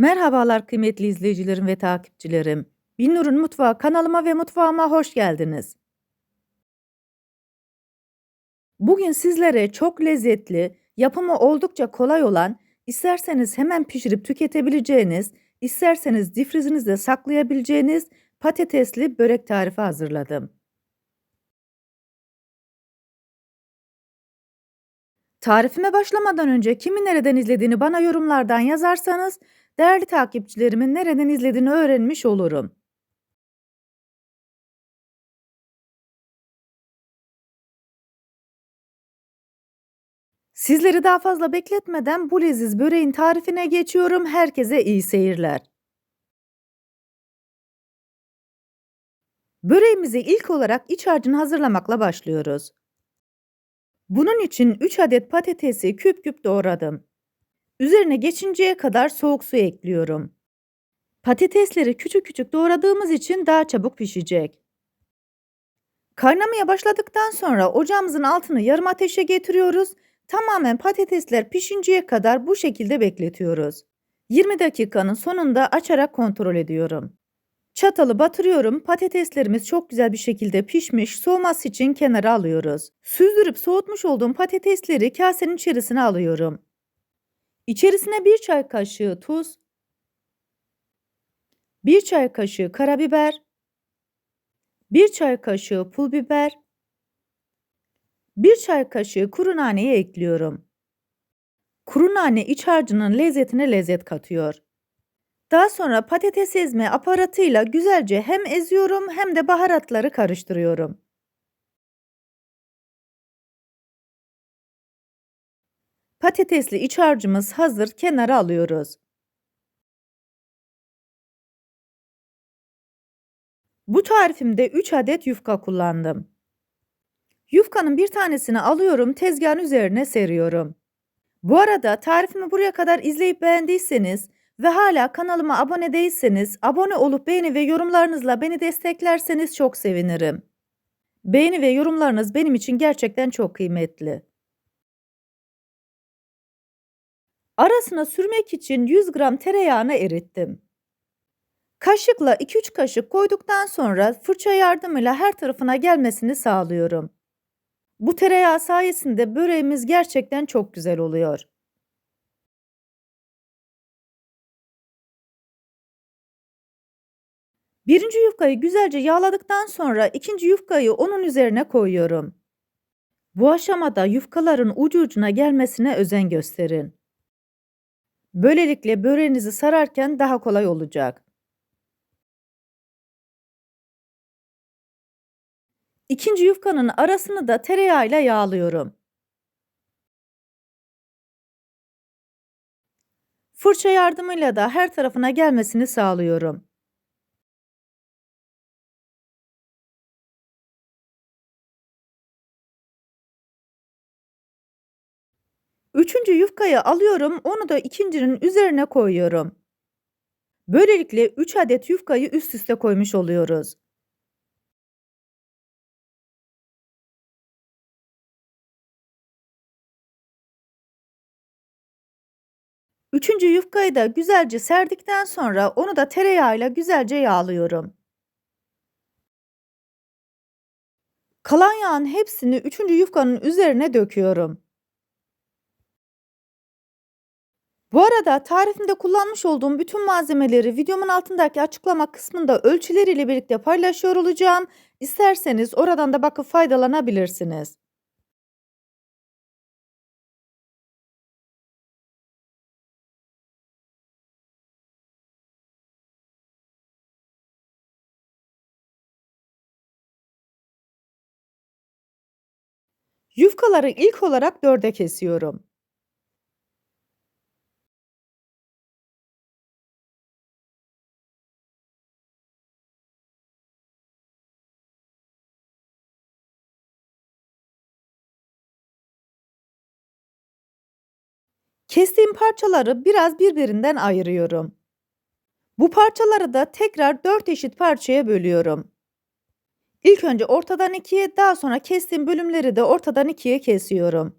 Merhabalar kıymetli izleyicilerim ve takipçilerim. Binnur'un Mutfağı kanalıma ve mutfağıma hoş geldiniz. Bugün sizlere çok lezzetli, yapımı oldukça kolay olan, isterseniz hemen pişirip tüketebileceğiniz, isterseniz difrizinizde saklayabileceğiniz patatesli börek tarifi hazırladım. Tarifime başlamadan önce kimi nereden izlediğini bana yorumlardan yazarsanız değerli takipçilerimin nereden izlediğini öğrenmiş olurum. Sizleri daha fazla bekletmeden bu leziz böreğin tarifine geçiyorum. Herkese iyi seyirler. Böreğimizi ilk olarak iç harcını hazırlamakla başlıyoruz. Bunun için 3 adet patatesi küp küp doğradım. Üzerine geçinceye kadar soğuk su ekliyorum. Patatesleri küçük küçük doğradığımız için daha çabuk pişecek. Kaynamaya başladıktan sonra ocağımızın altını yarım ateşe getiriyoruz. Tamamen patatesler pişinceye kadar bu şekilde bekletiyoruz. 20 dakikanın sonunda açarak kontrol ediyorum. Çatalı batırıyorum. Patateslerimiz çok güzel bir şekilde pişmiş. Soğuması için kenara alıyoruz. Süzdürüp soğutmuş olduğum patatesleri kasenin içerisine alıyorum. İçerisine bir çay kaşığı tuz, bir çay kaşığı karabiber, bir çay kaşığı pul biber, bir çay kaşığı kuru naneyi ekliyorum. Kuru nane iç harcının lezzetine lezzet katıyor. Daha sonra patates ezme aparatıyla güzelce hem eziyorum hem de baharatları karıştırıyorum. Patatesli iç harcımız hazır kenara alıyoruz. Bu tarifimde 3 adet yufka kullandım. Yufkanın bir tanesini alıyorum tezgahın üzerine seriyorum. Bu arada tarifimi buraya kadar izleyip beğendiyseniz ve hala kanalıma abone değilseniz abone olup beğeni ve yorumlarınızla beni desteklerseniz çok sevinirim. Beğeni ve yorumlarınız benim için gerçekten çok kıymetli. Arasına sürmek için 100 gram tereyağını erittim. Kaşıkla 2-3 kaşık koyduktan sonra fırça yardımıyla her tarafına gelmesini sağlıyorum. Bu tereyağı sayesinde böreğimiz gerçekten çok güzel oluyor. Birinci yufkayı güzelce yağladıktan sonra ikinci yufkayı onun üzerine koyuyorum. Bu aşamada yufkaların ucu ucuna gelmesine özen gösterin. Böylelikle böreğinizi sararken daha kolay olacak. İkinci yufkanın arasını da tereyağıyla yağlıyorum. Fırça yardımıyla da her tarafına gelmesini sağlıyorum. Üçüncü yufkayı alıyorum, onu da ikincinin üzerine koyuyorum. Böylelikle 3 adet yufkayı üst üste koymuş oluyoruz. Üçüncü yufkayı da güzelce serdikten sonra onu da tereyağıyla güzelce yağlıyorum. Kalan yağın hepsini üçüncü yufkanın üzerine döküyorum. Bu arada tarifimde kullanmış olduğum bütün malzemeleri videomun altındaki açıklama kısmında ölçüleriyle birlikte paylaşıyor olacağım. İsterseniz oradan da bakıp faydalanabilirsiniz. Yufkaları ilk olarak dörde kesiyorum. Kestiğim parçaları biraz birbirinden ayırıyorum. Bu parçaları da tekrar 4 eşit parçaya bölüyorum. İlk önce ortadan ikiye, daha sonra kestiğim bölümleri de ortadan ikiye kesiyorum.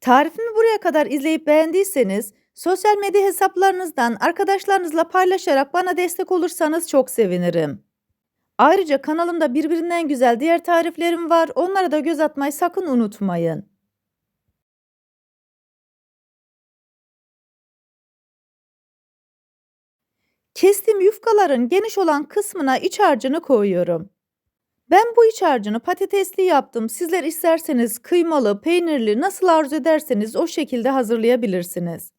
Tarifimi buraya kadar izleyip beğendiyseniz Sosyal medya hesaplarınızdan arkadaşlarınızla paylaşarak bana destek olursanız çok sevinirim. Ayrıca kanalımda birbirinden güzel diğer tariflerim var. Onlara da göz atmayı sakın unutmayın. Kestiğim yufkaların geniş olan kısmına iç harcını koyuyorum. Ben bu iç harcını patatesli yaptım. Sizler isterseniz kıymalı, peynirli nasıl arzu ederseniz o şekilde hazırlayabilirsiniz.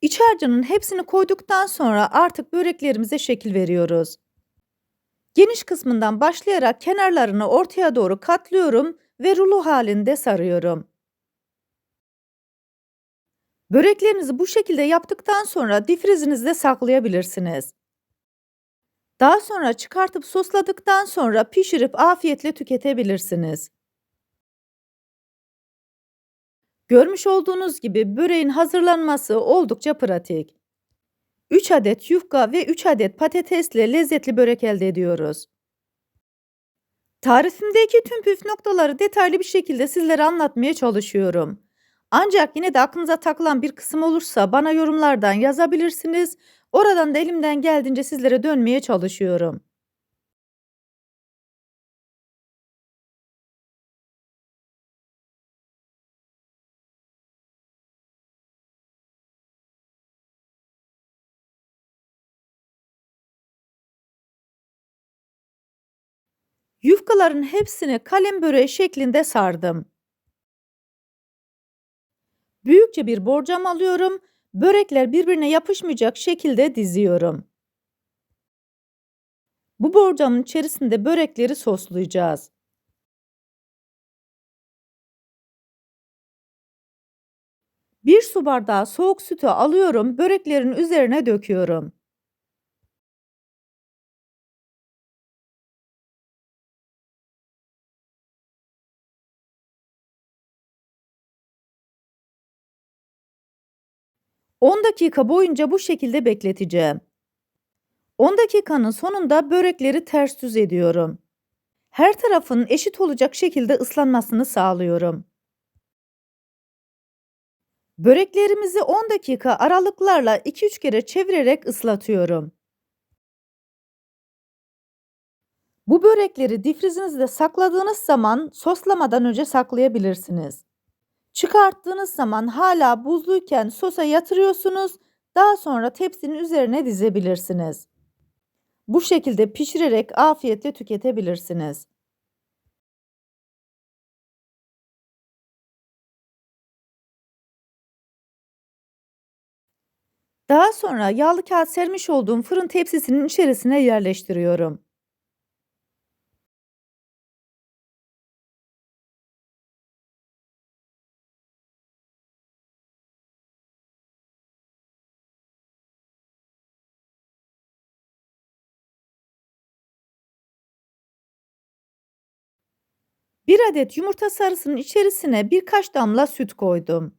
İç harcının hepsini koyduktan sonra artık böreklerimize şekil veriyoruz. Geniş kısmından başlayarak kenarlarını ortaya doğru katlıyorum ve rulo halinde sarıyorum. Böreklerinizi bu şekilde yaptıktan sonra difrizinizde saklayabilirsiniz. Daha sonra çıkartıp sosladıktan sonra pişirip afiyetle tüketebilirsiniz. Görmüş olduğunuz gibi böreğin hazırlanması oldukça pratik. 3 adet yufka ve 3 adet patatesle lezzetli börek elde ediyoruz. Tarifimdeki tüm püf noktaları detaylı bir şekilde sizlere anlatmaya çalışıyorum. Ancak yine de aklınıza takılan bir kısım olursa bana yorumlardan yazabilirsiniz. Oradan da elimden geldiğince sizlere dönmeye çalışıyorum. Yufkaların hepsini kalem böreği şeklinde sardım. Büyükçe bir borcam alıyorum. Börekler birbirine yapışmayacak şekilde diziyorum. Bu borcamın içerisinde börekleri soslayacağız. Bir su bardağı soğuk sütü alıyorum, böreklerin üzerine döküyorum. On dakika boyunca bu şekilde bekleteceğim. 10 dakikanın sonunda börekleri ters düz ediyorum. Her tarafın eşit olacak şekilde ıslanmasını sağlıyorum. Böreklerimizi 10 dakika aralıklarla 2-3 kere çevirerek ıslatıyorum. Bu börekleri difrizinizde sakladığınız zaman soslamadan önce saklayabilirsiniz. Çıkarttığınız zaman hala buzluyken sosa yatırıyorsunuz. Daha sonra tepsinin üzerine dizebilirsiniz. Bu şekilde pişirerek afiyetle tüketebilirsiniz. Daha sonra yağlı kağıt sermiş olduğum fırın tepsisinin içerisine yerleştiriyorum. Bir adet yumurta sarısının içerisine birkaç damla süt koydum.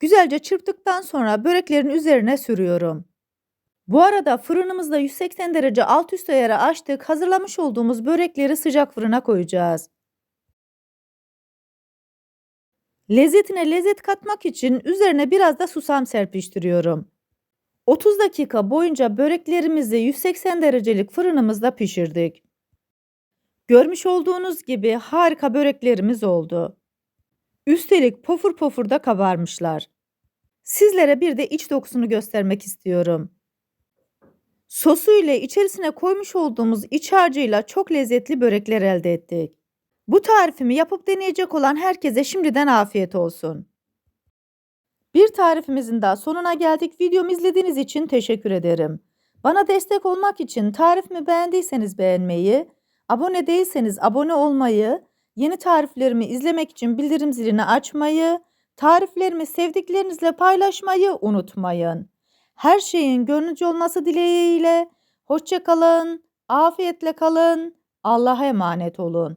Güzelce çırptıktan sonra böreklerin üzerine sürüyorum. Bu arada fırınımızda 180 derece alt üst ayarı açtık. Hazırlamış olduğumuz börekleri sıcak fırına koyacağız. Lezzetine lezzet katmak için üzerine biraz da susam serpiştiriyorum. 30 dakika boyunca böreklerimizi 180 derecelik fırınımızda pişirdik. Görmüş olduğunuz gibi harika böreklerimiz oldu. Üstelik pofur pofur da kabarmışlar. Sizlere bir de iç dokusunu göstermek istiyorum. Sosu ile içerisine koymuş olduğumuz iç harcıyla çok lezzetli börekler elde ettik. Bu tarifimi yapıp deneyecek olan herkese şimdiden afiyet olsun. Bir tarifimizin daha sonuna geldik. Videomu izlediğiniz için teşekkür ederim. Bana destek olmak için tarifimi beğendiyseniz beğenmeyi, abone değilseniz abone olmayı, yeni tariflerimi izlemek için bildirim zilini açmayı, tariflerimi sevdiklerinizle paylaşmayı unutmayın. Her şeyin gönlünüzce olması dileğiyle hoşça kalın, afiyetle kalın, Allah'a emanet olun.